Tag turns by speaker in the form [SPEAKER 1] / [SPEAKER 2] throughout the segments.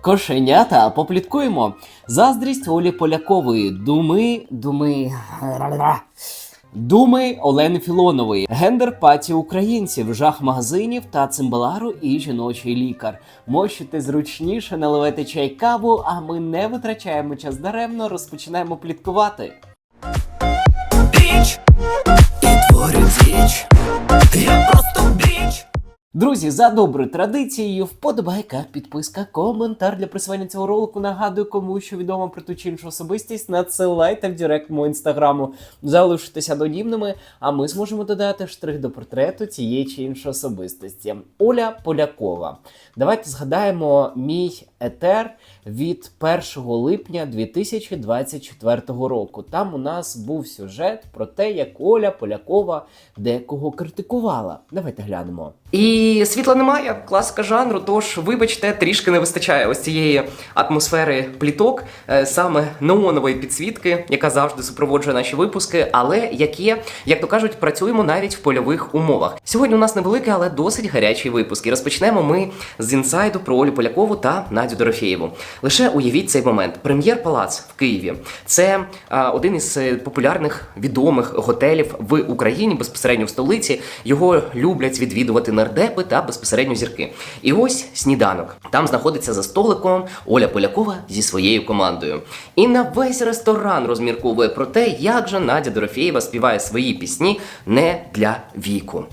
[SPEAKER 1] Кошенята, попліткуємо. Заздрість Олі Полякової. Думи, думи. Думи Олени Філонової, гендер паті українців, жах магазинів та цимбалару і жіночий лікар. Можете зручніше наливати чай каву, а ми не витрачаємо час даремно, розпочинаємо пліткувати.
[SPEAKER 2] Біч і творить річ. Я просто біч.
[SPEAKER 1] Друзі, за доброю традицією, вподобайка, підписка, коментар для присвоєння цього ролику. Нагадую, кому що відомо про ту чи іншу особистість, надсилайте в директ мого інстаграму, залишитися анонімними, а ми зможемо додати штрих до портрету цієї чи іншої особистості. Оля Полякова. Давайте згадаємо мій етер від 1 липня 2024 року. Там у нас був сюжет про те, як Оля Полякова декого критикувала. Давайте глянемо.
[SPEAKER 3] І світла немає, класика жанру. Тож, вибачте, трішки не вистачає ось цієї атмосфери пліток, е, саме неонової підсвітки, яка завжди супроводжує наші випуски, але які, як то кажуть, працюємо навіть в польових умовах. Сьогодні у нас невеликий, але досить гарячий випуск. І розпочнемо ми з інсайду про Олю Полякову та Надю Дорофєєву. Лише уявіть цей момент: прем'єр палац в Києві. Це а, один із е, популярних відомих готелів в Україні, безпосередньо в столиці. Його люблять відвідувати нардепи та безпосередньо зірки. І ось сніданок. Там знаходиться за столиком Оля Полякова зі своєю командою. І на весь ресторан розмірковує про те, як же Надя Дорофєєва співає свої пісні не для віку.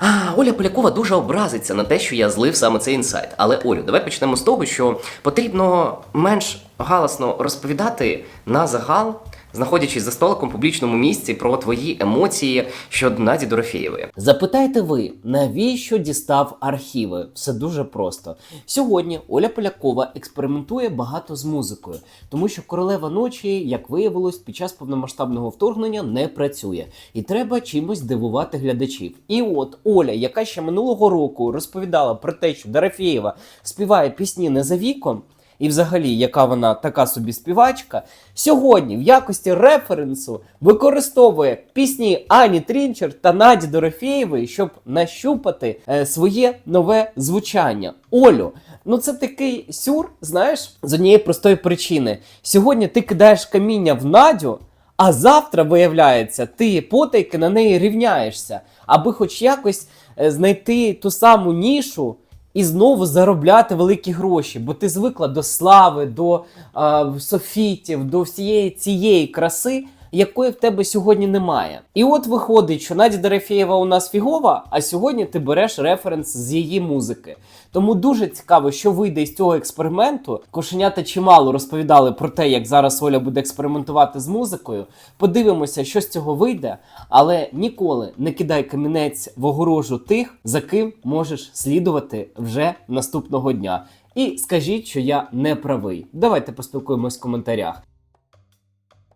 [SPEAKER 3] А, Оля Полякова дуже образиться на те, що я злив саме цей інсайт. Але Олю, давай почнемо з того, що потрібно менш галасно розповідати на загал, знаходячись за столиком в публічному місці про твої емоції щодо Наді Дорофєєвої.
[SPEAKER 1] Запитайте ви, навіщо дістав архіви? Все дуже просто. Сьогодні Оля Полякова експериментує багато з музикою, тому що королева ночі, як виявилось, під час повномасштабного вторгнення не працює, і треба чимось дивувати глядачів. І от Оля, яка ще минулого року розповідала про те, що Дорофєєва співає пісні не за віком. І, взагалі, яка вона така собі співачка, сьогодні в якості референсу використовує пісні Ані Трінчер та Наді Дорофєєвої, щоб нащупати е, своє нове звучання. Олю, ну це такий сюр, знаєш, з однієї простої причини. Сьогодні ти кидаєш каміння в Надю, а завтра, виявляється, ти потайки на неї рівняєшся, аби хоч якось е, знайти ту саму нішу і знову заробляти великі гроші, бо ти звикла до слави, до е, софітів, до всієї цієї краси, якої в тебе сьогодні немає. І от виходить, що Надя Дорофєєва у нас фігова, а сьогодні ти береш референс з її музики. Тому дуже цікаво, що вийде із цього експерименту. Кошенята чимало розповідали про те, як зараз Оля буде експериментувати з музикою. Подивимося, що з цього вийде, але ніколи не кидай камінець в огорожу тих, за ким можеш слідувати вже наступного дня. І скажіть, що я не правий. Давайте поспілкуємось в коментарях.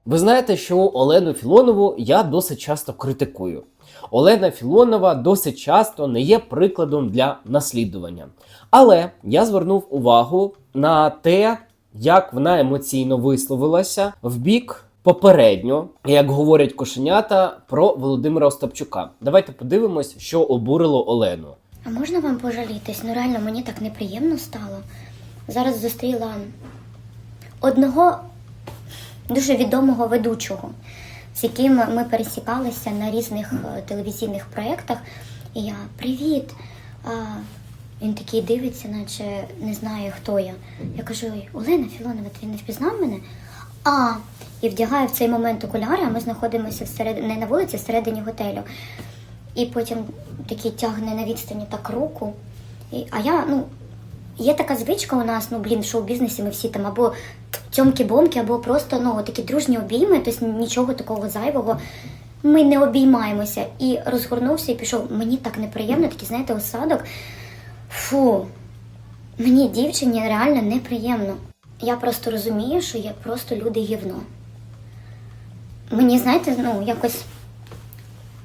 [SPEAKER 1] Ви знаєте, що Олену Філонову я досить часто критикую. Олена Філонова досить часто не є прикладом для наслідування. Але я звернув увагу на те, як вона емоційно висловилася в бік попередньо, як говорять кошенята про Володимира Остапчука. Давайте подивимось, що обурило Олену.
[SPEAKER 4] А можна вам пожалітись? Ну реально мені так неприємно стало. Зараз зустріла одного дуже відомого ведучого, з яким ми пересікалися на різних е, телевізійних проєктах. І я привіт. А він такий дивиться, наче не знає, хто я. Я кажу: Олена Філонова, ти не впізнав мене? А, і вдягаю в цей момент окуляри, а ми знаходимося всередині не на вулиці, всередині готелю. І потім такий тягне на відстані так руку. І, а я, ну, є така звичка у нас, ну, блін, в шоу-бізнесі ми всі там або цьомки-бомки, або просто ну, такі дружні обійми, тобто нічого такого зайвого. Ми не обіймаємося. І розгорнувся і пішов. Мені так неприємно, такий, знаєте, осадок. Фу, мені дівчині реально неприємно. Я просто розумію, що я просто люди гівно. Мені, знаєте, ну, якось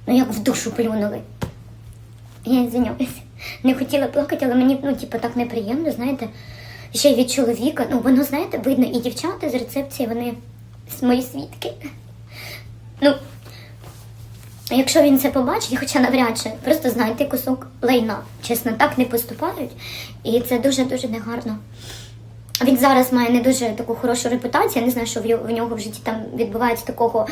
[SPEAKER 4] Ну, як в душу плюнули. Я извиняюсь. Не хотіла плакати, але мені, ну, типу, так неприємно, знаєте. Ще й від чоловіка. Ну, воно, знаєте, видно, і дівчата з рецепції, вони мої свідки. Ну, якщо він це побачить, хоча навряд чи, просто знайте кусок лайна. Чесно, так не поступають. І це дуже-дуже негарно. Він зараз має не дуже таку хорошу репутацію. Я не знаю, що в нього в житті там відбувається такого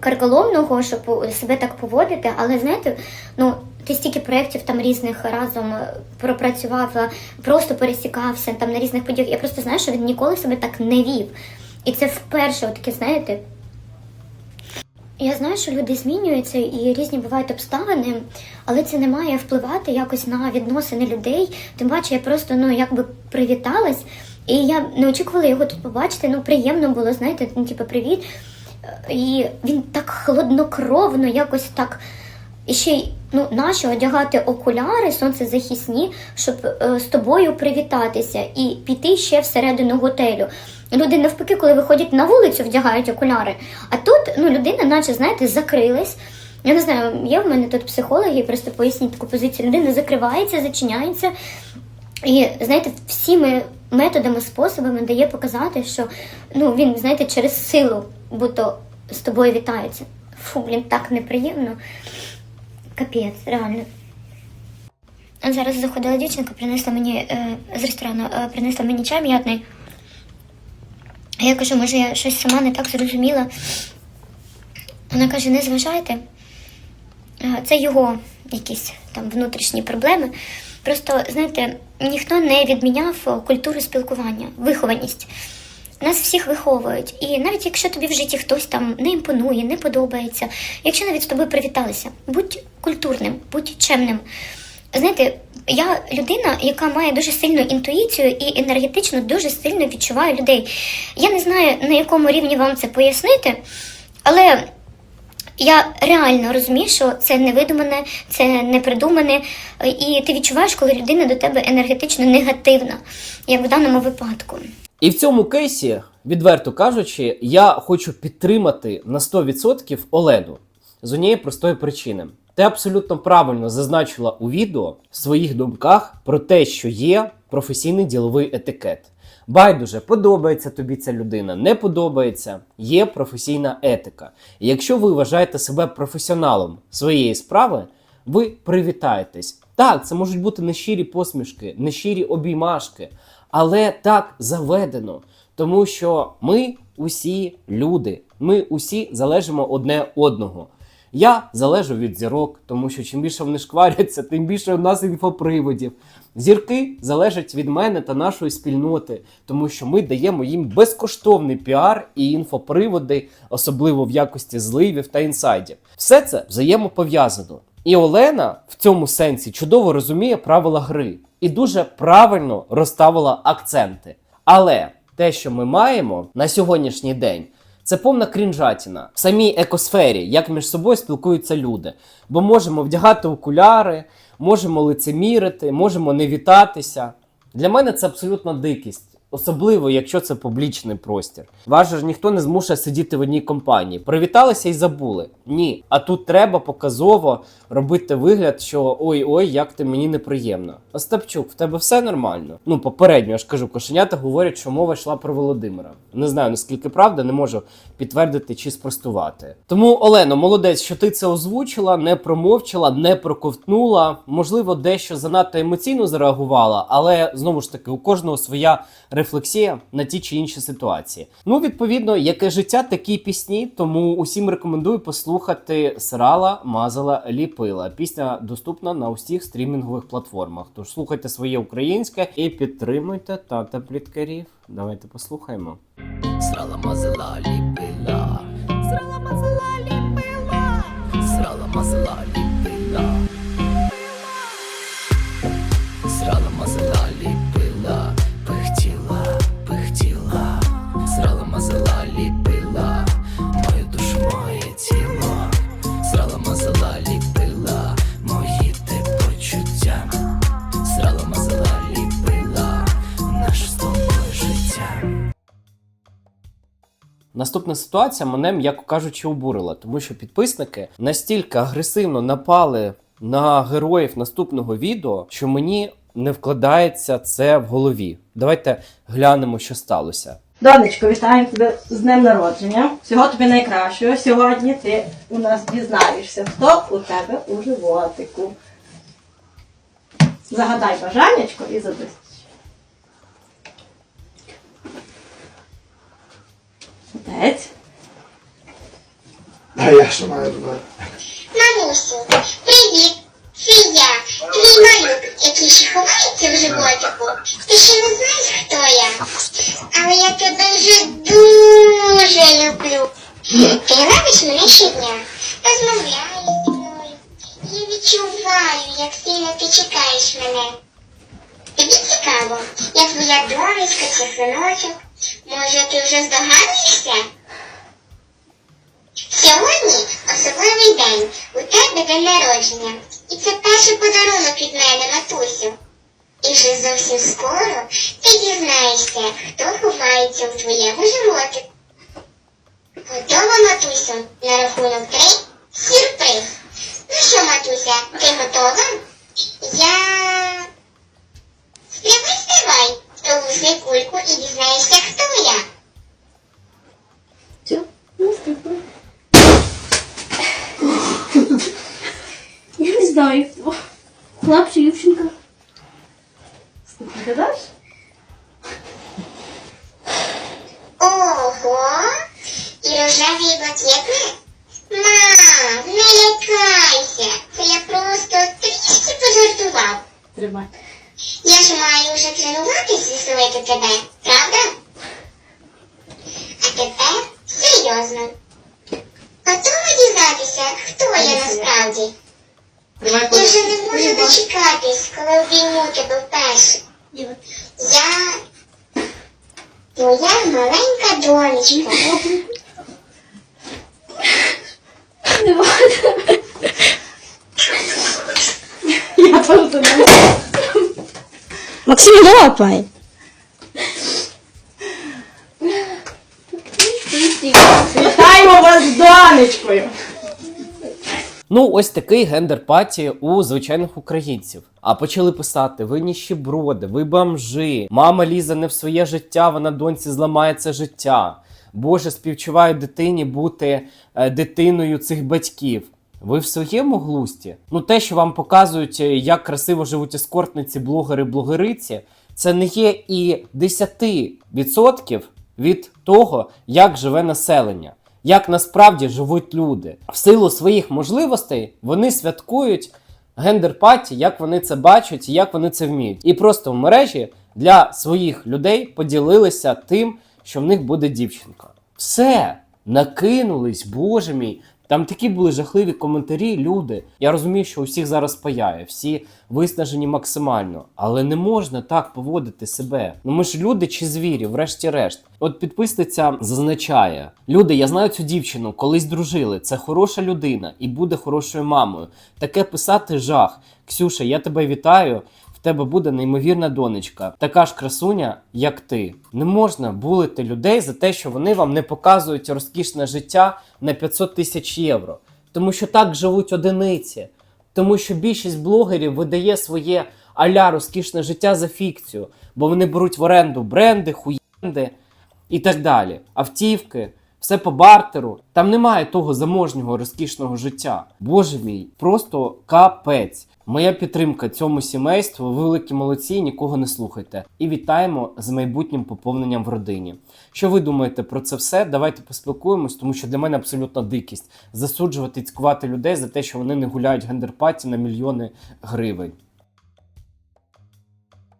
[SPEAKER 4] карколомного, щоб себе так поводити. Але знаєте, ну ти стільки проєктів там різних разом е, пропрацював, е, просто пересікався там на різних подіях. Я просто знаю, що він ніколи себе так не вів. І це вперше, таке, знаєте. Я знаю, що люди змінюються і різні бувають обставини, але це не має впливати якось на відносини людей. Тим паче, я просто ну якби привіталась, і я не очікувала його тут побачити. Ну, приємно було, знаєте, ну, типу, привіт. І він так хладнокровно, якось так. І ще й ну, нащо одягати окуляри сонцезахисні, щоб е, з тобою привітатися і піти ще всередину готелю. Люди навпаки, коли виходять на вулицю, вдягають окуляри. А тут ну, людина, наче, знаєте, закрилась. Я не знаю, є в мене тут психологи, просто поясніть таку позицію. Людина закривається, зачиняється. І знаєте, всіми методами, способами дає показати, що ну він, знаєте, через силу будто з тобою вітається. Фу, блін, так неприємно. Капець, реально. Зараз заходила дівчинка, принесла мені е, з ресторану, е, принесла мені чай м'ятний. Я кажу, може, я щось сама не так зрозуміла. Вона каже, не зважайте. Е, Це його якісь там внутрішні проблеми. Просто, знаєте, ніхто не відміняв культуру спілкування, вихованість. Нас всіх виховують. І навіть якщо тобі в житті хтось там не імпонує, не подобається, якщо навіть з тобою привіталися, будь культурним, будь чемним. Знаєте, я людина, яка має дуже сильну інтуїцію і енергетично дуже сильно відчуваю людей. Я не знаю, на якому рівні вам це пояснити, але я реально розумію, що це не видумане, це не придумане, і ти відчуваєш, коли людина до тебе енергетично негативна, як в даному випадку.
[SPEAKER 1] І в цьому кейсі, відверто кажучи, я хочу підтримати на 100% Олену з однієї простої причини. Ти абсолютно правильно зазначила у відео в своїх думках про те, що є професійний діловий етикет. Байдуже, подобається тобі ця людина, не подобається, є професійна етика. І якщо ви вважаєте себе професіоналом своєї справи, ви привітаєтесь. Так, це можуть бути нещирі посмішки, нещирі обіймашки, але так заведено, тому що ми усі люди, ми усі залежимо одне одного. Я залежу від зірок, тому що чим більше вони шкваряться, тим більше у нас інфоприводів. Зірки залежать від мене та нашої спільноти, тому що ми даємо їм безкоштовний піар і інфоприводи, особливо в якості зливів та інсайдів. Все це взаємопов'язано. І Олена в цьому сенсі чудово розуміє правила гри і дуже правильно розставила акценти. Але те, що ми маємо на сьогоднішній день, це повна крінжатіна в самій екосфері, як між собою спілкуються люди. Бо можемо вдягати окуляри, можемо лицемірити, можемо не вітатися. Для мене це абсолютно дикість. Особливо, якщо це публічний простір. Вас ж ніхто не змушує сидіти в одній компанії. Привіталися і забули. Ні. А тут треба показово робити вигляд, що ой-ой, як ти мені неприємно. Остапчук, в тебе все нормально. Ну, попередньо я ж кажу, кошенята говорять, що мова йшла про Володимира. Не знаю наскільки правда, не можу підтвердити чи спростувати. Тому, Олено, молодець, що ти це озвучила, не промовчала, не проковтнула. Можливо, дещо занадто емоційно зареагувала, але знову ж таки, у кожного своя рефлексія на ті чи інші ситуації. Ну, відповідно, яке життя, такі пісні. Тому усім рекомендую послухати Срала, Мазала, Ліпила. Пісня доступна на усіх стрімінгових платформах. Тож слухайте своє українське і підтримуйте тата пліткарів. Давайте послухаємо.
[SPEAKER 2] Срала мазала ліпила
[SPEAKER 1] Наступна ситуація мене, м'яко кажучи, обурила, тому що підписники настільки агресивно напали на героїв наступного відео, що мені не вкладається це в голові. Давайте глянемо, що сталося.
[SPEAKER 5] Донечко, вітаємо тебе з днем народження. Всього тобі найкращого. Сьогодні ти у нас дізнаєшся, хто у тебе у животику. Загадай бажаннячко і задись. Молодець.
[SPEAKER 6] А я що маю робити?
[SPEAKER 7] Мамусю, привіт! Це я, твій малюк, який ще ховається в животику. Ти ще не знаєш, хто я. Але я тебе вже дуже люблю. Ти гладиш мене щодня, розмовляєш зі мною. Я відчуваю, як сильно ти чекаєш мене. Тобі цікаво, я твоя донечка чи синочок. Може, ти вже здогадуєшся? Сьогодні особливий день. У тебе день народження. І це перший подарунок від мене, матусю. І вже зовсім скоро ти дізнаєшся, хто ховається у твоєму животику. Готова, матусю, на рахунок три сюрприз. Ну що, матуся, ти готова? Я. Стривай, стривай, пролусни кульку і дізнаєшся, хто я.
[SPEAKER 5] Все, наступно. Я не знаю. Хлопчик, дівчинка. Даш?
[SPEAKER 7] Ого! І рожеві блакитні? Мам, не лякайся! Це я просто трішки пожартував.
[SPEAKER 5] Тримай.
[SPEAKER 7] Я ж маю вже тренуватись веселити тебе, правда? А тепер серйозно. Готова дізнатися, хто я насправді? Я вже не можу дочекатись, коли обійму тебе вперше. Я твоя маленька донечка.
[SPEAKER 5] Я теж це не
[SPEAKER 8] Максим, лапай.
[SPEAKER 5] Вітаємо вас з донечкою.
[SPEAKER 1] Ну, ось такий гендер паті у звичайних українців. А почали писати: ви ніщеброди, ви бомжи, мама лізе не в своє життя, вона доньці зламає це життя. Боже, співчуваю дитині бути е, дитиною цих батьків. Ви в своєму глусті? Ну, те, що вам показують, е, як красиво живуть ескортниці, блогери, блогериці, це не є і 10% від того, як живе населення як насправді живуть люди. В силу своїх можливостей вони святкують гендер-паті, як вони це бачать як вони це вміють. І просто в мережі для своїх людей поділилися тим, що в них буде дівчинка. Все, накинулись, боже мій. Там такі були жахливі коментарі, люди. Я розумію, що у всіх зараз паяє, всі виснажені максимально, але не можна так поводити себе. Ну ми ж люди чи звірі, врешті-решт. От підписниця зазначає: люди, я знаю цю дівчину, колись дружили. Це хороша людина і буде хорошою мамою. Таке писати жах. Ксюша, я тебе вітаю. Тебе буде неймовірна донечка, така ж красуня, як ти. Не можна булити людей за те, що вони вам не показують розкішне життя на 500 тисяч євро. Тому що так живуть одиниці. Тому що більшість блогерів видає своє аля розкішне життя за фікцію, бо вони беруть в оренду бренди, хуєнди і так далі. Автівки, все по бартеру. Там немає того заможнього розкішного життя. Боже мій, просто капець. Моя підтримка цьому сімейству, великі молодці, нікого не слухайте. І вітаємо з майбутнім поповненням в родині. Що ви думаєте про це все? Давайте поспілкуємось, тому що для мене абсолютно дикість засуджувати і цькувати людей за те, що вони не гуляють гендерпаті на мільйони гривень.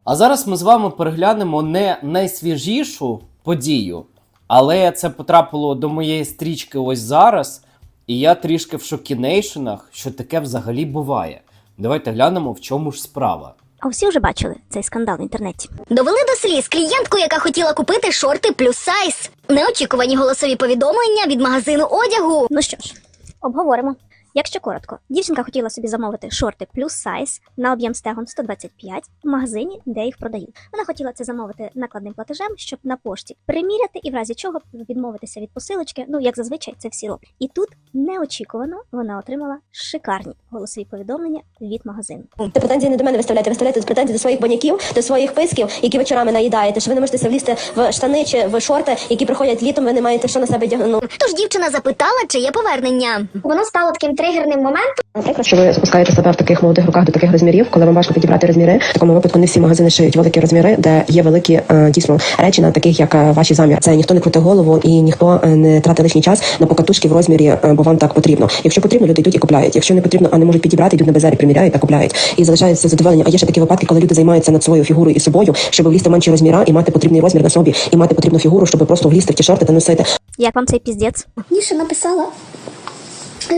[SPEAKER 1] А зараз ми з вами переглянемо не найсвіжішу подію, але це потрапило до моєї стрічки ось зараз. І я трішки в шокінейшенах, що таке взагалі буває. Давайте глянемо, в чому ж справа.
[SPEAKER 8] А всі вже бачили цей скандал в інтернеті.
[SPEAKER 9] Довели до сліз клієнтку, яка хотіла купити шорти плюс сайз. Неочікувані голосові повідомлення від магазину одягу.
[SPEAKER 8] Ну що ж, обговоримо. Якщо коротко, дівчинка хотіла собі замовити шорти плюс сайз на об'єм стегон 125 в магазині, де їх продають. Вона хотіла це замовити накладним платежем, щоб на пошті приміряти і в разі чого відмовитися від посилочки. Ну як зазвичай це всі роблять. І тут неочікувано вона отримала шикарні голосові повідомлення від магазину.
[SPEAKER 10] Ти претензії не до мене виставляєте, виставляєте претензії до своїх баняків, до своїх писків, які вечорами наїдаєте, що ви не можете влізти в штани чи в шорти, які приходять літом, ви не маєте що на себе одягнути.
[SPEAKER 9] Тож дівчина запитала, чи є повернення.
[SPEAKER 7] Воно стало таким.
[SPEAKER 9] Тригерним моментом.
[SPEAKER 10] Наприклад, що ви спускаєте себе в таких молодих руках до таких розмірів, коли вам важко підібрати розміри. В такому випадку не всі магазини шиють великі розміри, де є великі е, дійсно речі на таких, як е, ваші замір. Це ніхто не крути голову і ніхто е, не тратить лишній час на покатушки в розмірі, бо вам так потрібно. Якщо потрібно, люди йдуть і купляють. Якщо не потрібно, а не можуть підібрати, йдуть на базарі, приміряють та купляють. І залишається задоволення. А є ще такі випадки, коли люди займаються над своєю фігурою і собою, щоб влізти в менші розміра і мати потрібний розмір на собі, і мати потрібну фігуру, щоб просто влізти в ті шорти та носити.
[SPEAKER 8] Як вам цей піздець?
[SPEAKER 9] Ніша написала,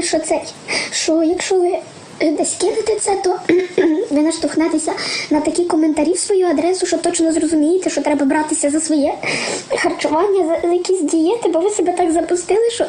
[SPEAKER 9] що це, що якщо ви десь кинете це, то ви наштовхнетеся на такі коментарі в свою адресу, що точно зрозумієте, що треба братися за своє харчування, за якісь дієти, бо ви себе так запустили, що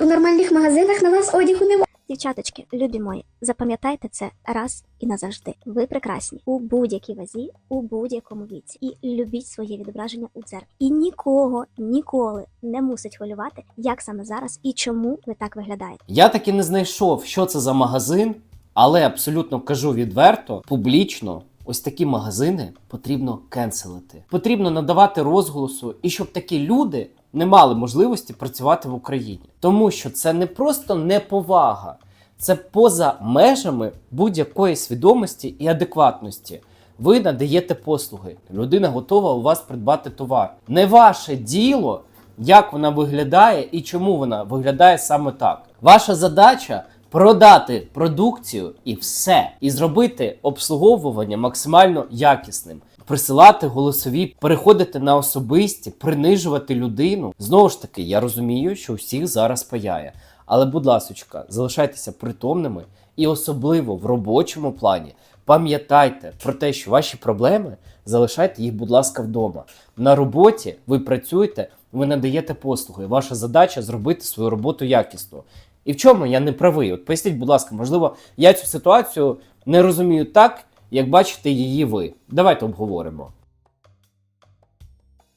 [SPEAKER 9] в нормальних магазинах на вас одягу немає.
[SPEAKER 8] Дівчаточки, любі мої, запам'ятайте це раз і назавжди. Ви прекрасні у будь-якій вазі, у будь-якому віці. І любіть своє відображення у дзеркалі. І нікого ніколи не мусить хвилювати, як саме зараз і чому ви так виглядаєте.
[SPEAKER 1] Я таки не знайшов, що це за магазин, але абсолютно кажу відверто, публічно. Ось такі магазини потрібно кенселити. Потрібно надавати розголосу, і щоб такі люди не мали можливості працювати в Україні. Тому що це не просто неповага, це поза межами будь-якої свідомості і адекватності. Ви надаєте послуги. Людина готова у вас придбати товар. Не ваше діло, як вона виглядає і чому вона виглядає саме так. Ваша задача продати продукцію і все, і зробити обслуговування максимально якісним. Присилати голосові, переходити на особисті, принижувати людину. Знову ж таки, я розумію, що у всіх зараз паяє. Але, будь ласочка, залишайтеся притомними і особливо в робочому плані пам'ятайте про те, що ваші проблеми залишайте їх, будь ласка, вдома. На роботі ви працюєте, ви надаєте послуги. Ваша задача зробити свою роботу якісно. І в чому я не правий? От поясніть, будь ласка, можливо, я цю ситуацію не розумію так, як бачите її ви. Давайте обговоримо.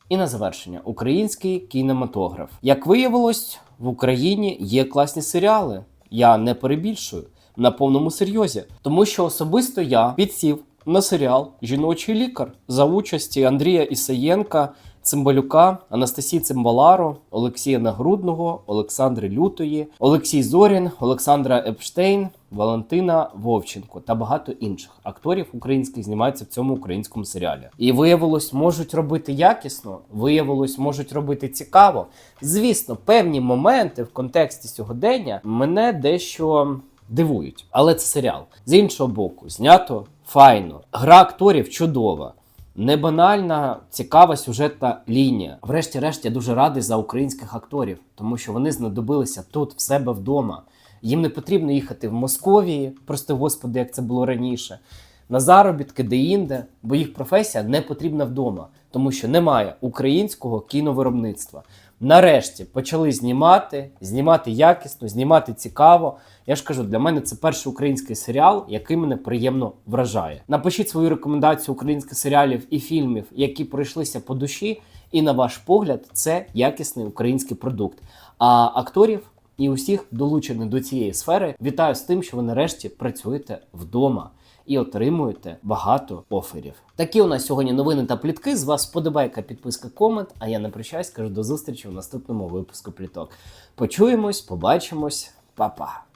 [SPEAKER 1] І на завершення український кінематограф. Як виявилось, в Україні є класні серіали. Я не перебільшую на повному серйозі, тому що особисто я підсів на серіал Жіночий лікар за участі Андрія Ісаєнка, Цимбалюка, Анастасії Цимбаларо, Олексія Нагрудного, Олександри Лютої, Олексій Зорін, Олександра Епштейн, Валентина Вовченко та багато інших акторів українських знімаються в цьому українському серіалі. І виявилось, можуть робити якісно, виявилось, можуть робити цікаво. Звісно, певні моменти в контексті сьогодення мене дещо дивують, але це серіал. З іншого боку, знято файно. Гра акторів чудова. Не банальна, цікава сюжетна лінія. Врешті-решт, я дуже радий за українських акторів, тому що вони знадобилися тут, в себе вдома. Їм не потрібно їхати в Московії, прости господи, як це було раніше, на заробітки де-інде, бо їх професія не потрібна вдома, тому що немає українського кіновиробництва. Нарешті почали знімати, знімати якісно, знімати цікаво. Я ж кажу, для мене це перший український серіал, який мене приємно вражає. Напишіть свою рекомендацію українських серіалів і фільмів, які пройшлися по душі, і на ваш погляд, це якісний український продукт. А акторів і усіх долучених до цієї сфери вітаю з тим, що ви нарешті працюєте вдома. І отримуєте багато оферів. Такі у нас сьогодні новини та плітки. З вас сподобайка, підписка, комент. А я не прощаюсь, кажу до зустрічі в наступному випуску пліток. Почуємось, побачимось, Па-па!